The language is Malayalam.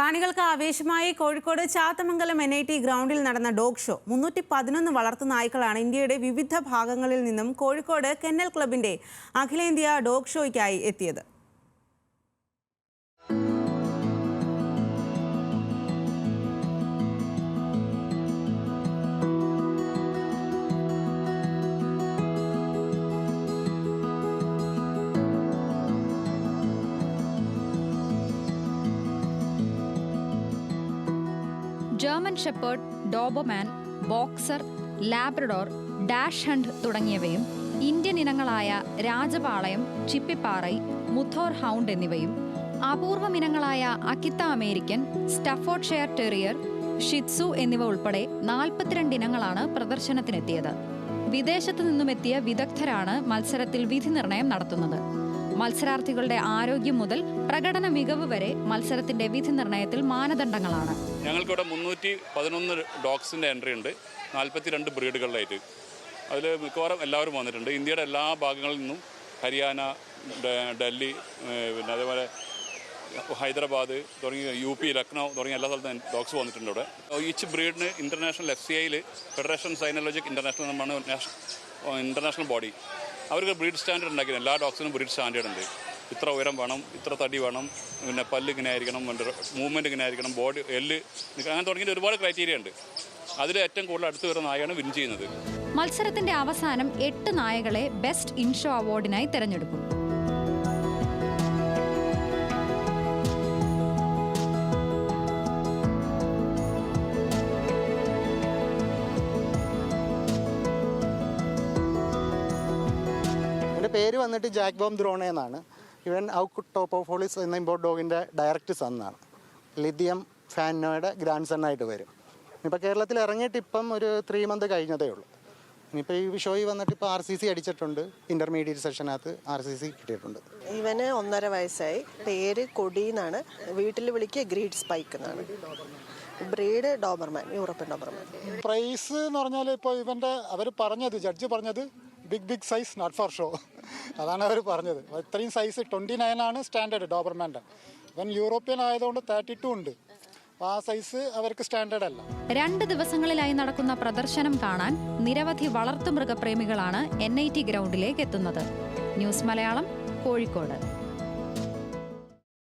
കാണികൾക്ക് ആവേശമായി Kozhikode Chathamangalam N I T ഗ്രൗണ്ടിൽ നടന്ന ഡോഗ് ഷോ. മുന്നൂറ്റി പതിനൊന്ന് വളർത്തു നായ്ക്കളാണ് ഇന്ത്യയുടെ വിവിധ ഭാഗങ്ങളിൽ നിന്നും കോഴിക്കോട് കെന്നൽ ക്ലബിന്റെ അഖിലേന്ത്യാ ഡോഗ് ഷോയ്ക്കായി എത്തിയത്. German shepherd Doberman boxer Labrador dachshund തുടങ്ങിയവയും ഇന്ത്യൻ ഇനങ്ങളായ രാജപാളയം ചിപ്പിപ്പാറൈ മുഥോർ ഹൗണ്ട് എന്നിവയും അപൂർവം ഇനങ്ങളായ Akita American Staffordshire terrier Shih Tzu എന്നിവ ഉൾപ്പെടെ നാൽപ്പത്തിരണ്ട് ഇനങ്ങളാണ് പ്രദർശനത്തിനെത്തിയത്. വിദേശത്തു നിന്നുമെത്തിയ വിദഗ്ധരാണ് മത്സരത്തിൽ വിധി നിർണയം നടത്തുന്നത്. മത്സരാർത്ഥികളുടെ ആരോഗ്യം മുതൽ പ്രകടന മികവ് വരെ മത്സരത്തിന്റെ വിധി നിർണയത്തിൽ മാനദണ്ഡങ്ങളാണ്. ഞങ്ങൾക്കിവിടെ മുന്നൂറ്റി പതിനൊന്ന് ഡോഗ്സിന്റെ എൻട്രി ഉണ്ട്. നാൽപ്പത്തി രണ്ട് ബ്രീഡുകളിലായിട്ട്. അതിൽ മിക്കവാറും എല്ലാവരും വന്നിട്ടുണ്ട്. ഇന്ത്യയുടെ എല്ലാ ഭാഗങ്ങളിൽ നിന്നും ഹരിയാന ഡൽഹി പിന്നെ അതേപോലെ ഹൈദരാബാദ് തുടങ്ങി യു പി ലക്നൗ തുടങ്ങിയ എല്ലാ സ്ഥലത്തും ഡോഗ്സ് വന്നിട്ടുണ്ട് ഇവിടെ. ഈച്ച് ബ്രീഡിന് ഇന്റർനാഷണൽ എഫ് സി ഐയിൽ ഫെഡറേഷൻ സൈനോളജിക് ഇന്റർനാഷണൽ എന്നാണ് ഇന്റർനാഷണൽ ബോഡി. അവർക്ക് ബ്രീഡ് സ്റ്റാൻഡേർഡ് ഉണ്ടാക്കി എല്ലാ ഡോഗ്സിനും ബ്രീഡ് സ്റ്റാൻഡേർഡ് ഉണ്ട്. ഇത്ര ഉയരം വേണം ഇത്ര തടി വേണം പിന്നെ പല്ല് ഇങ്ങനെ ആയിരിക്കണം മൂവ്മെന്റ് ഇങ്ങനെ ആയിരിക്കണം ബോഡി എല്ല് അങ്ങനെ തുടങ്ങിയിട്ട് ഒരുപാട് ക്രൈറ്റീരിയ ഉണ്ട്. അതിൽ ഏറ്റവും കൂടുതൽ അടുത്ത് വരുന്ന നായാണ് വിൻ ചെയ്യുന്നത്. മത്സരത്തിന്റെ അവസാനം എട്ട് നായകളെ ബെസ്റ്റ് ഇൻഷോ അവാർഡിനായി തെരഞ്ഞെടുക്കും. എന്റെ പേര് വന്നിട്ട് ജാക്ക് ബോം ദ്രോണ എന്നാണ്. ഇവൻ ഔക്ക് ടോപ്പ് ഓഫ് ഹോളിസ് എന്ന ഇമ്പോർട്ട് ഡോഗിന്റെ ഡയറക്റ്റ് സണ്ണാണ് ലിഥിയം ഫാനോയുടെ ഗ്രാൻഡ് ആയിട്ട് വരും. ഇപ്പോൾ കേരളത്തിൽ ഇറങ്ങിയിട്ട് ഇപ്പം ഒരു ത്രീ മന്ത് കഴിഞ്ഞതേ ഉള്ളൂ. ഇനിയിപ്പോൾ ഈ ഷോയിൽ വന്നിട്ട് ഇപ്പോൾ ആർ സി സി അടിച്ചിട്ടുണ്ട്. ഇന്റർമീഡിയറ്റ് സെഷനകത്ത് ആർ സി സി കിട്ടിയിട്ടുണ്ട്. ഇവന് ഒന്നര വയസ്സായി. പേര് കൊടി എന്നാണ്. വീട്ടിൽ വിളിക്കുക ഗ്രീഡ് സ്പൈക്ക് എന്നാണ്. Breed doberman European doberman. Prize എന്ന് പറഞ്ഞാൽ ഇപ്പോൾ ഇവന്റെ അവർ പറഞ്ഞത് ജഡ്ജ് പറഞ്ഞത് big big size not for show അതാണ് അവർ പറഞ്ഞത്. ഇത്രയും സൈസ് ട്വന്റി ആണ് സ്റ്റാൻഡേർഡ് ഡോബർമാന്റെ. അപ്പം യൂറോപ്യൻ ആയതുകൊണ്ട് തേർട്ടി ടു ഉണ്ട് ആ സൈസ് അവർക്ക് സ്റ്റാൻഡേർഡ് അല്ല. രണ്ട് ദിവസങ്ങളിലായി നടക്കുന്ന പ്രദർശനം കാണാൻ നിരവധി വളർത്തുമൃഗപ്രേമികളാണ് എൻ ഐ ടി ഗ്രൗണ്ടിലേക്ക് എത്തുന്നത്. ന്യൂസ് മലയാളം കോഴിക്കോട്.